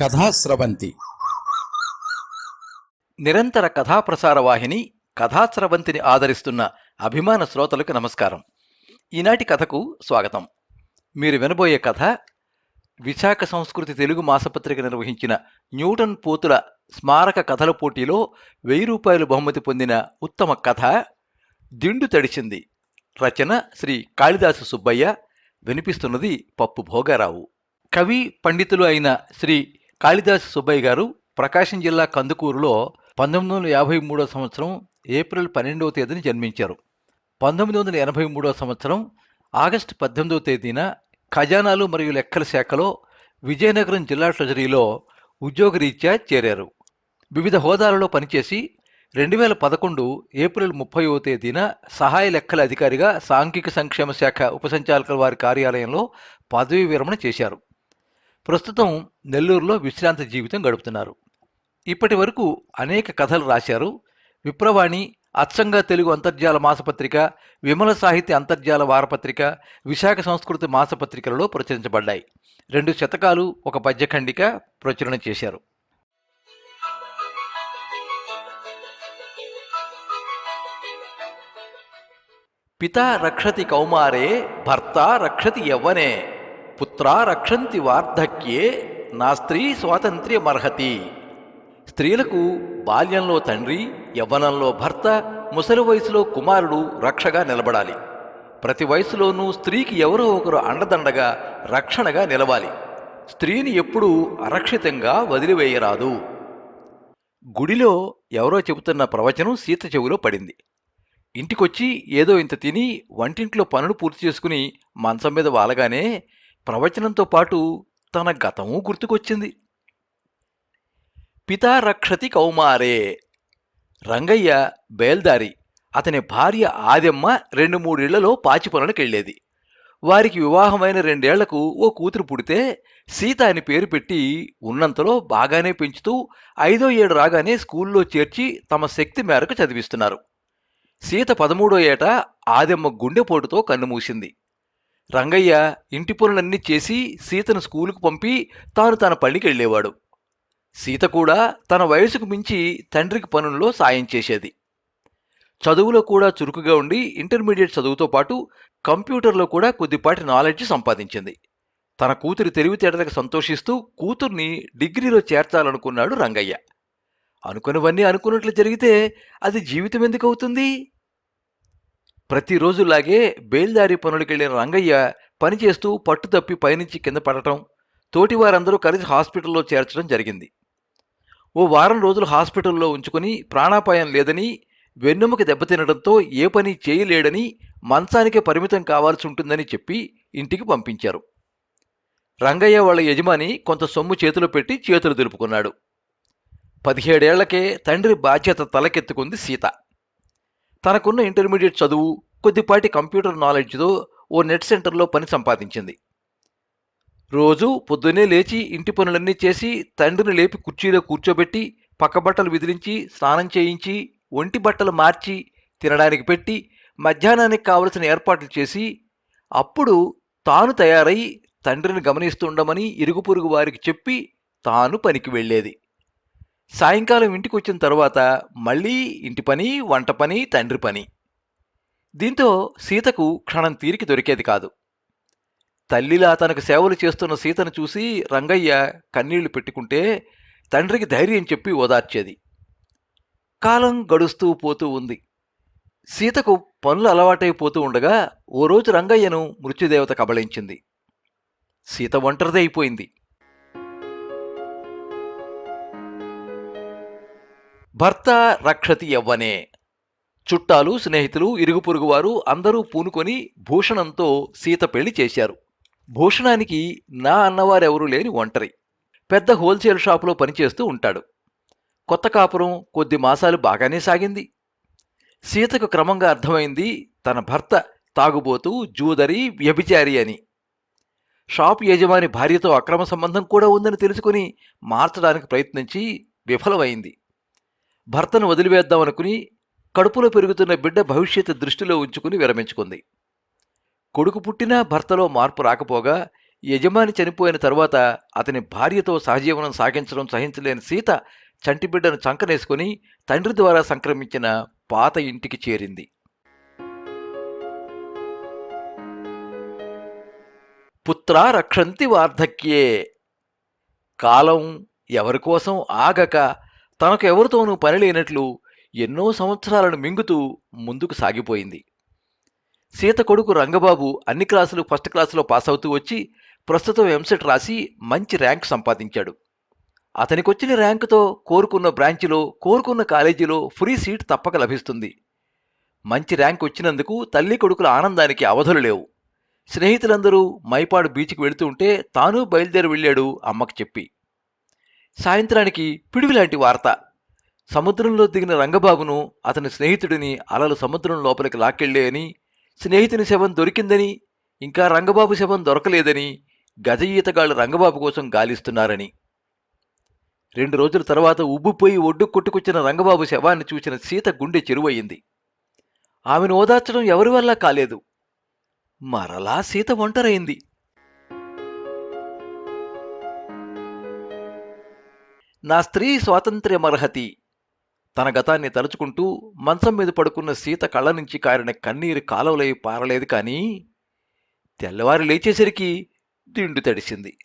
కథాస్రవంతి నిరంతర కథాప్రసార వాహిని కథాస్రవంతిని ఆదరిస్తున్న అభిమాన శ్రోతలకు నమస్కారం. ఈనాటి కథకు స్వాగతం. మీరు వినబోయే కథ విశాఖ సంస్కృతి తెలుగు మాసపత్రిక నిర్వహించిన న్యూటన్ పోతుల స్మారక కథల పోటీలో వెయ్యి రూపాయలు బహుమతి పొందిన ఉత్తమ కథ దిండు తడిచింది. రచన శ్రీ కాళిదాసు సుబ్బయ్య వినిపిస్తున్నది పప్పు భోగారావు. కవి పండితులు అయిన శ్రీ కాళిదాస్ సుబ్బయ్య గారు ప్రకాశం జిల్లా కందుకూరులో పంతొమ్మిది వందల యాభై మూడో సంవత్సరం ఏప్రిల్ పన్నెండవ తేదీన జన్మించారు. పంతొమ్మిది వందల ఎనభై మూడో సంవత్సరం ఆగస్టు పద్దెనిమిదవ తేదీన ఖజానాలు మరియు లెక్కల శాఖలో విజయనగరం జిల్లా ట్రెజరీలో ఉద్యోగరీత్యా చేరారు. వివిధ హోదాలలో పనిచేసి రెండు వేల పదకొండు ఏప్రిల్ ముప్పైవ తేదీన సహాయ లెక్కల అధికారిగా సాంఘిక సంక్షేమ శాఖ ఉపసంచాలకుల వారి కార్యాలయంలో పదవీ విరమణ చేశారు. ప్రస్తుతం నెల్లూరులో విశ్రాంతి జీవితం గడుపుతున్నారు. ఇప్పటి వరకు అనేక కథలు రాశారు. విప్రవాణి అచ్చంగా తెలుగు అంతర్జాల మాసపత్రిక విమల సాహిత్య అంతర్జాల వారపత్రిక విశాఖ సంస్కృతి మాసపత్రికలలో ప్రచురించబడ్డాయి. రెండు శతకాలు ఒక పద్యఖండిక ప్రచురణ చేశారు. పితా రక్షతి కౌమారే భర్త రక్షతి యవ్వనే పుత్ర రక్షంతి వార్ధక్యే నా స్త్రీ స్వాతంత్ర్యమర్హతి. స్త్రీలకు బాల్యంలో తండ్రి యవ్వనంలో భర్త ముసలి వయసులో కుమారుడు రక్షగా నిలబడాలి. ప్రతి వయసులోనూ స్త్రీకి ఎవరో ఒకరు అండదండగా రక్షణగా నిలవాలి. స్త్రీని ఎప్పుడూ అరక్షితంగా వదిలివేయరాదు. గుడిలో ఎవరో చెబుతున్న ప్రవచనం సీత చెవిలో పడింది. ఇంటికొచ్చి ఏదో ఇంత తిని వంటింట్లో పనులు పూర్తి చేసుకుని మంచం మీద వాలగానే ప్రవచనంతో పాటు తన గతము గుర్తుకొచ్చింది. పితా రక్షతి కౌమారే రంగయ్య బేల్దారి అతని భార్య ఆదెమ్మ రెండు మూడేళ్ళలో పాచి పనులకెళ్ళేది వారికి వివాహమైన రెండేళ్ళకు ఓ కూతురు పుడితే సీత అని పేరు పెట్టి ఉన్నంతలో బాగానే పెంచుతూ ఐదో ఏడు రాగానే స్కూల్లో చేర్చి తమ శక్తి మేరకు చదివిస్తున్నారు. సీత పదమూడో ఏట ఆదెమ్మ గుండెపోటుతో కన్నుమూసింది. రంగయ్య ఇంటి పనులన్నీ చేసి సీతను స్కూలుకు పంపి తాను తన పళ్ళికి వెళ్ళేవాడు. సీత కూడా తన వయసుకు మించి తండ్రికి పనుల్లో సాయం చేసేది. చదువులో కూడా చురుకుగా ఉండి ఇంటర్మీడియట్ చదువుతో పాటు కంప్యూటర్లో కూడా కొద్దిపాటి నాలెడ్జ్ సంపాదించింది. తన కూతురి తెలివితేటలకు సంతోషిస్తూ కూతుర్ని డిగ్రీలో చేర్చాలనుకున్నాడు రంగయ్య. అనుకున్నవన్నీ అనుకున్నట్లు జరిగితే అది జీవితం ఎందుకు అవుతుంది? ప్రతిరోజులాగే బేల్దారి పనులకెళ్ళిన రంగయ్య పనిచేస్తూ పట్టు తప్పి పైనుంచి కింద పడటం తోటివారందరూ కలిసి హాస్పిటల్లో చేర్చడం జరిగింది. ఓ వారం రోజులు హాస్పిటల్లో ఉంచుకుని ప్రాణాపాయం లేదని వెన్నెముక దెబ్బతినడంతో ఏ పని చేయలేడని మంచానికే పరిమితం కావాల్సి ఉంటుందని చెప్పి ఇంటికి పంపించారు. రంగయ్య వాళ్ళ యజమాని కొంత సొమ్ము చేతిలో పెట్టి చేతులు దులుపుకున్నాడు. పదిహేడేళ్ళకే తండ్రి బాధ్యత తలకెత్తుకుంది సీత. తనకున్న ఇంటర్మీడియట్ చదువు కొద్దిపాటి కంప్యూటర్ నాలెడ్జ్తో ఓ నెట్ సెంటర్లో పని సంపాదించింది. రోజు పొద్దున్నే లేచి ఇంటి పనులన్నీ చేసి తండ్రిని లేపి కుర్చీలో కూర్చోబెట్టి పక్క బట్టలు విదిలించి స్నానం చేయించి ఒంటి బట్టలు మార్చి తినడానికి పెట్టి మధ్యాహ్నానికి కావలసిన ఏర్పాట్లు చేసి అప్పుడు తాను తయారై తండ్రిని గమనిస్తుండమని ఇరుగు పొరుగు వారికి చెప్పి తాను పనికి వెళ్ళేది. సాయంకాలం ఇంటికి వచ్చిన తర్వాత మళ్ళీ ఇంటి పని వంట పని తండ్రి పని. దీంతో సీతకు క్షణం తీరిక దొరికేది కాదు. తల్లిలా తనకు సేవలు చేస్తున్న సీతను చూసి రంగయ్య కన్నీళ్ళు పెట్టుకుంటే తండ్రికి ధైర్యం చెప్పి ఓదార్చేది. కాలం గడుస్తూ పోతూ ఉంది. సీతకు పనులు అలవాటైపోతూ ఉండగా ఓ రోజు రంగయ్యను మృత్యుదేవత కబళించింది. సీత ఒంటరిదే భర్త రక్షతి యవ్వనే. చుట్టాలు స్నేహితులు ఇరుగు పొరుగువారు అందరూ పూనుకొని భూషణంతో సీత పెళ్ళి చేశారు. భూషణానికి నా అన్నవారెవరూ లేని ఒంటరి. పెద్ద హోల్సేల్ షాపులో పనిచేస్తూ ఉంటాడు. కొత్త కాపురం కొద్ది మాసాలు బాగానే సాగింది. సీతకు క్రమంగా అర్థమైంది తన భర్త తాగుబోతూ జూదరి వ్యభిచారి అని. షాప్ యజమాని భార్యతో అక్రమ సంబంధం కూడా ఉందని తెలుసుకుని మార్చడానికి ప్రయత్నించి విఫలమైంది. భర్తను వదిలివేద్దామనుకుని కడుపులో పెరుగుతున్న బిడ్డ భవిష్యత్తు దృష్టిలో ఉంచుకుని విరమించుకుంది. కొడుకు పుట్టినా భర్తలో మార్పు రాకపోగా యజమాని చనిపోయిన తరువాత అతని భార్యతో సహజీవనం సాగించడం సహించలేని సీత చంటిబిడ్డను చంకనేసుకుని తండ్రి ద్వారా సంక్రమించిన పాత ఇంటికి చేరింది. పుత్రా రక్షంతి వార్ధక్యే. కాలం ఎవరి కోసం ఆగక తనకు ఎవరితోనూ పని లేనట్లు ఎన్నో సంవత్సరాలను మింగుతూ ముందుకు సాగిపోయింది. సీత కొడుకు రంగబాబు అన్ని క్లాసులు ఫస్ట్ క్లాసులో పాస్ అవుతూ వచ్చి ప్రస్తుతం ఎంసెట్ రాసి మంచి ర్యాంక్ సంపాదించాడు. అతనికొచ్చిన ర్యాంకుతో కోరుకున్న బ్రాంచిలో కోరుకున్న కాలేజీలో ఫ్రీ సీట్ తప్పక లభిస్తుంది. మంచి ర్యాంక్ వచ్చినందుకు తల్లి కొడుకుల ఆనందానికి అవధులు లేవు. స్నేహితులందరూ మైపాడు బీచ్కి వెళుతుంటే తానూ తాను బయలుదేరి వెళ్ళాడు అమ్మకు చెప్పి. సాయంత్రానికి పిడివిలాంటి వార్త. సముద్రంలో దిగిన రంగబాబును అతని స్నేహితుడిని అలలు సముద్రం లోపలికి లాక్కెళ్ళేయని స్నేహితుని శవం దొరికిందని ఇంకా రంగబాబు శవం దొరకలేదని గజ ఈతగాళ్ళు రంగబాబు కోసం గాలిస్తున్నారని. రెండు రోజుల తర్వాత ఉబ్బిపోయి ఒడ్డు కొట్టుకొచ్చిన రంగబాబు శవాన్ని చూసిన సీత గుండె చెరువయింది ఆమెను ఓదార్చడం ఎవరి వల్ల కాలేదు? మరలా సీత ఒంటరైంది. నా స్త్రీ స్వాతంత్ర్యమర్హతి. తన గతాన్ని తలుచుకుంటూ మంచం మీద పడుకున్న సీత కళ్ళ నుంచి కారిన కన్నీరు కాలవలై పారలేదు కానీ తెల్లవారు లేచేసరికి దిండు తడిసింది.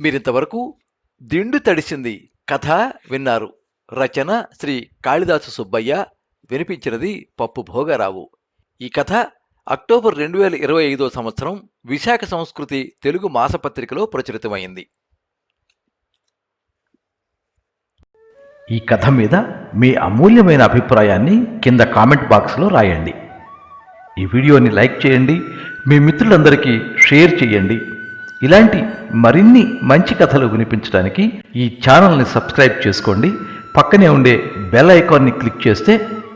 మీరింతవరకు దిండు తడిసింది కథ విన్నారు. రచన శ్రీ కాళిదాసు సుబ్బయ్య. వినిపించినది పప్పు భోగరావు. ఈ కథ అక్టోబర్ రెండు వేల ఇరవై ఐదో సంవత్సరం విశాఖ సంస్కృతి తెలుగు మాసపత్రికలో ప్రచురితమైంది. ఈ కథ మీద మీ అమూల్యమైన అభిప్రాయాన్ని కింద కామెంట్ బాక్స్లో రాయండి. ఈ వీడియోని లైక్ చేయండి మీ మిత్రులందరికీ షేర్ చేయండి. ఇలాంటి మరిన్ని మంచి కథలు వినిపించడానికి ఈ ఛానల్ని సబ్స్క్రైబ్ చేసుకోండి. పక్కనే ఉండే బెల్ ఐకాన్ని క్లిక్ చేస్తే